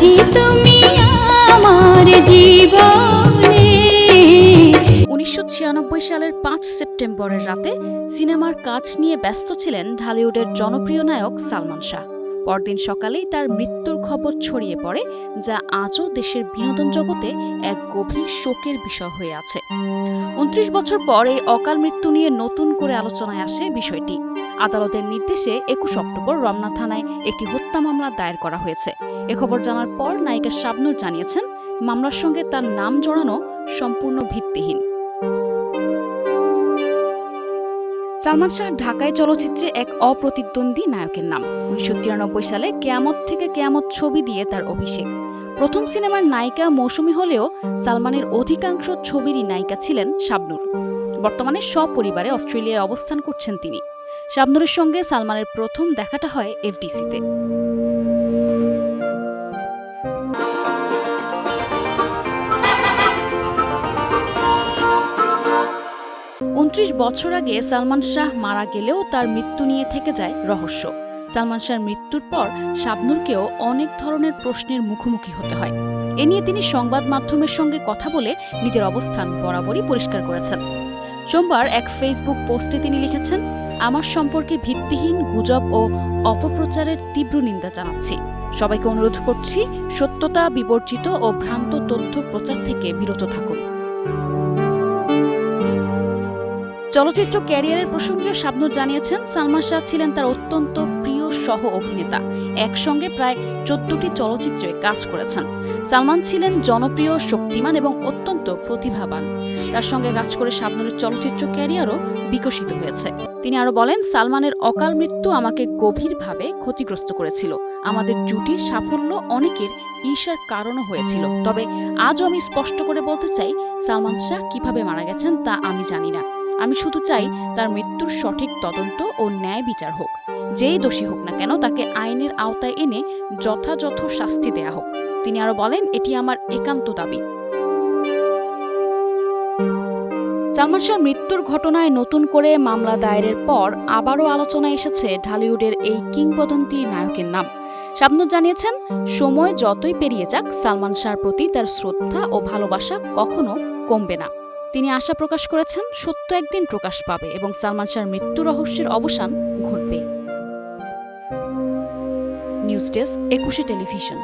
সাথী সালের পাঁচ সেপ্টেম্বরের রাতে সিনেমার কাজ নিয়ে ব্যস্ত ছিলেন ঢালিউডের জনপ্রিয় নায়ক সালমান শাহ। পরদিন সকালেই তার মৃত্যুর খবর ছড়িয়ে পড়ে, যা আজও দেশের বিনোদন জগতে এক গভীর শোকের বিষয় হয়ে আছে। উনত্রিশ বছর পর এই অকাল মৃত্যু নিয়ে নতুন করে আলোচনায় আসে বিষয়টি। আদালতের নির্দেশে একুশ অক্টোবর রমনা থানায় একটি হত্যা মামলা দায়ের করা হয়েছে। এ খবর জানার পর নায়িকা শাবনূর জানিয়েছেন, মামলার সঙ্গে তার নাম জড়ানো সম্পূর্ণ ভিত্তিহীন। সালমান শাহ ঢাকায় চলচ্চিত্রে এক অপ্রতিদ্বন্দ্বী নায়কের নাম। উনিশশো তিরানব্বই সালে কেয়ামত থেকে কেয়ামত ছবি দিয়ে তার অভিষেক। প্রথম সিনেমার নায়িকা মৌসুমী হলেও সালমানের অধিকাংশ ছবিরই নায়িকা ছিলেন শাবনূর। বর্তমানে সপরিবারে অস্ট্রেলিয়ায় অবস্থান করছেন তিনি। শাবনূরের সঙ্গে সালমানের প্রথম দেখাটা হয় এফডিসিতে। উনত্রিশ বছর আগে সালমান শাহ মারা গেলেও তার মৃত্যু নিয়ে থেকে যায় রহস্য। সালমান শাহর মৃত্যুর পর শাবনূরকেও অনেক ধরনের প্রশ্নের মুখোমুখি হতে হয়। এ নিয়ে তিনি সংবাদ মাধ্যমের সঙ্গে কথা বলে নিজের অবস্থান বরাবরই পরিষ্কার করেছেন। সোমবার এক ফেসবুক পোস্টে তিনি লিখেছেন, আমার সম্পর্কে ভিত্তিহীন গুজব ও অপপ্রচারের তীব্র নিন্দা জানাচ্ছি। সবাইকে অনুরোধ করছি, সত্যতা বিবর্জিত ও ভ্রান্ত তথ্য প্রচার থেকে বিরত থাকুন। চলচ্চিত্র ক্যারিয়ারের প্রসঙ্গে শাবনুর জানিয়েছেন, সালমান শাহ ছিলেন তার অত্যন্ত সহ অভিনেতা। একসঙ্গে প্রায় চোদ্দটি চলচ্চিত্রে কাজ করেছেন। সালমান ছিলেন জনপ্রিয়, শক্তিমান এবং অত্যন্ত প্রতিভাবান। তার সঙ্গে কাজ করে শাবনূরের চলচ্চিত্র ক্যারিয়ারও বিকশিত হয়েছে। তিনি আরও বলেন, সালমানের অকাল মৃত্যু আমাকে গভীরভাবে ক্ষতিগ্রস্ত করেছিল। আমাদের জুটির সাফল্য অনেকের ঈর্ষার কারণও হয়েছিল। তবে আজও আমি স্পষ্ট করে বলতে চাই, সালমান শাহ কীভাবে মারা গেছেন তা আমি জানি না। আমি শুধু চাই তার মৃত্যুর সঠিক তদন্ত ও ন্যায় বিচার হোক। যেই দোষী হোক না কেন তাকে আইনের আওতায় এনে যথাযথ শাস্তি দেয়া হোক। তিনি আরও বলেন, এটি আমার একান্ত দাবি। সালমান শাহর মৃত্যুর ঘটনায় নতুন করে মামলা দায়েরের পর আবারও আলোচনায় এসেছে ঢালিউডের এই কিংবদন্তি নায়কের নাম। শাবনুর জানিয়েছেন, সময় যতই পেরিয়ে যাক, সালমান শাহর প্রতি তার শ্রদ্ধা ও ভালোবাসা কখনো কমবে না। তিনি আশা প্রকাশ করেছেন, সত্য একদিন প্রকাশ পাবে এবং সালমান শাহর মৃত্যু রহস্যের অবসান ঘটবে। News desk Ekushey television.